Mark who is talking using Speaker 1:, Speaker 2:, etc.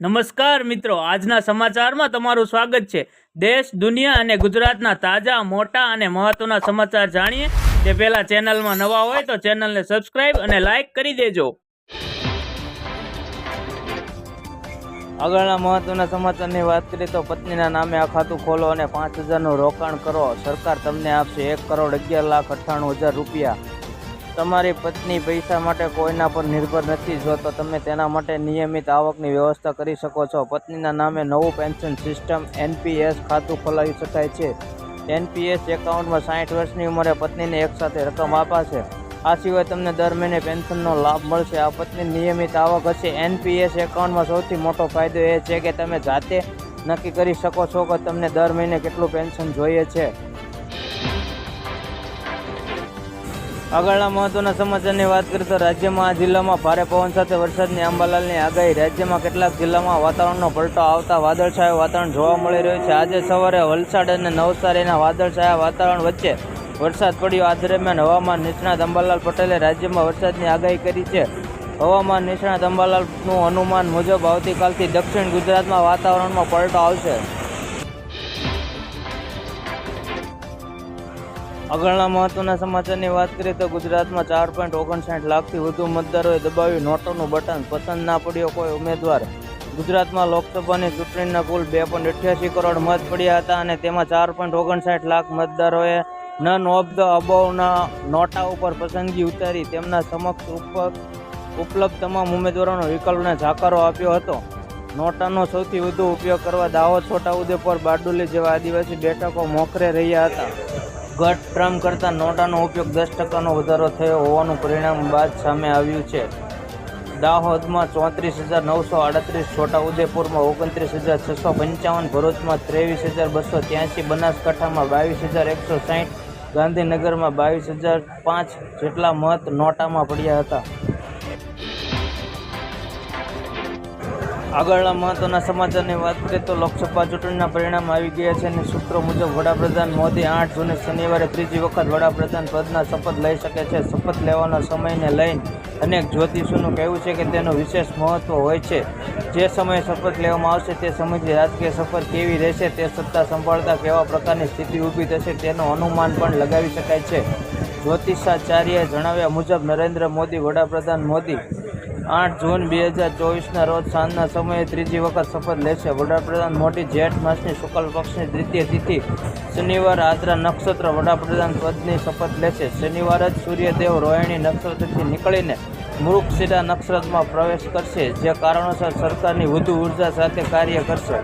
Speaker 1: નમસ્કાર મિત્રો, આજના સમાચારમાં તમારું સ્વાગત છે. દેશ, દુનિયા અને ગુજરાતના તાજા, મોટા અને મહત્વના સમાચાર જાણીએ. તે પહેલા ચેનલમાં નવા હોય તો ચેનલને સબસ્ક્રાઇબ અને લાઇક કરી દેજો. આગળના મહત્વના સમાચારની વાત કરીએ તો પત્નીના નામે આ ખાતું ખોલો અને પાંચ હજારનું રોકાણ કરો. સરકાર તમને આપશે એક કરોડ અગિયાર લાખ અઠ્ઠાણું હજાર રૂપિયા. તમારી પત્ની પૈસા માટે કોઈના પર નિર્ભર નથી. જો તો તમે તેના માટે નિયમિત આવકની વ્યવસ્થા કરી શકો છો. પત્નીના નામે નવું પેન્શન સિસ્ટમ એનપીએસ ખાતું ખોલાવી શકાય છે. એનપીએસ એકાઉન્ટમાં સાઠ વર્ષની ઉંમરે પત્નીને એકસાથે રકમ અપાશે આ સિવાય તમને દર મહિને પેન્શનનો લાભ મળશે. આ પત્ની નિયમિત આવક હશે. એનપીએસ એકાઉન્ટમાં સૌથી મોટો ફાયદો એ છે કે તમે જાતે નક્કી કરી શકો છો કે તમને દર મહિને કેટલું પેન્શન જોઈએ છે. આગળના મહત્વના સમાચારની વાત કરીએ તો રાજ્યમાં આ જિલ્લામાં ભારે પવન સાથે વરસાદની આંબાલાલની આગાહી. રાજ્યમાં કેટલાક જિલ્લામાં વાતાવરણનો પલટો આવતા વાદળછાયું વાતાવરણ જોવા મળી રહ્યું છે. આજે સવારે વલસાડ અને નવસારીના વાદળછાયા વાતાવરણ વચ્ચે વરસાદ પડ્યો. આ દરમિયાન હવામાન નિષ્ણાત અંબાલાલ પટેલે રાજ્યમાં વરસાદની આગાહી કરી છે. હવામાન નિષ્ણાત અંબાલાલનું અનુમાન મુજબ આવતીકાલથી દક્ષિણ ગુજરાતમાં વાતાવરણમાં પલટો આવશે. આગળના મહત્વના સમાચારની વાત કરીએ તો ગુજરાતમાં ચાર પોઈન્ટ ઓગણસાઠ લાખથી વધુ મતદારોએ દબાવ્યું નોટોનું બટન. પસંદ ના પડ્યો કોઈ ઉમેદવાર. ગુજરાતમાં લોકસભાની ચૂંટણીના કુલ બે પોઈન્ટ અઠ્યાસી કરોડ મત પડ્યા હતા અને તેમાં ચાર પોઈન્ટ ઓગણસાઠ લાખ મતદારોએ નન ઓફ ધ અબોવના નોટા ઉપર પસંદગી ઉતારી. તેમના સમક્ષ ઉપર ઉપલબ્ધ તમામ ઉમેદવારોનો વિકલ્પને જાકારો આપ્યો હતો. નોટાનો સૌથી વધુ ઉપયોગ કરવા દાહોદ છોટાઉદેપુર બારડોલી જેવા આદિવાસી બેઠકો મોખરે રહ્યા હતા. ગત ટ્રમ કરતાં નોટાનો ઉપયોગ દસ ટકાનો વધારો થયો હોવાનું પરિણામ બાદ સામે આવ્યું છે. દાહોદમાં ચોત્રીસ હજાર નવસો આડત્રીસ, છોટાઉદેપુરમાં ઓગણત્રીસ હજાર છસો પંચાવન, ભરૂચમાં ત્રેવીસ હજાર બસો ત્યાંસી બનાસકાંઠામાં બાવીસ હજાર એકસો સાઠ, ગાંધીનગરમાં બાવીસ હજાર પાંચ જેટલા મત નોટામાં પડ્યા હતા. આગળના મહત્વના સમાચારની વાત કરીએ તો લોકસભા ચૂંટણીના પરિણામ આવી ગયા છે અને સૂત્રો મુજબ વડાપ્રધાન મોદી આઠ જૂને શનિવારે ત્રીજી વખત વડાપ્રધાન પદના શપથ લઈ શકે છે. શપથ લેવાના સમયને લઈને અનેક જ્યોતિષોનું કહેવું છે કે તેનું વિશેષ મહત્ત્વ હોય છે. જે સમયે શપથ લેવામાં આવશે તે સમયથી રાજકીય શપથ કેવી રહેશે તે સત્તા સંભાળતા કેવા પ્રકારની સ્થિતિ ઊભી થશે તેનું અનુમાન પણ લગાવી શકાય છે. જ્યોતિષાચાર્યએ જણાવ્યા મુજબ નરેન્દ્ર મોદી, વડાપ્રધાન મોદી આઠ જૂન બે હજાર ચોવીસના રોજ સાંજના સમયે ત્રીજી વખત શપથ લેશે. વડાપ્રધાન મોટી જેઠ માસની શુક્લ પક્ષની દ્વિતીય તિથિ શનિવાર આદ્રા નક્ષત્ર વડાપ્રધાન પદની શપથ લેશે. શનિવાર જ સૂર્યદેવ રોહિણી નક્ષત્રથી નીકળીને મૃક્ષિરા નક્ષત્રમાં પ્રવેશ કરશે, જે કારણોસર સરકારની વધુ ઊર્જા સાથે કાર્ય કરશે.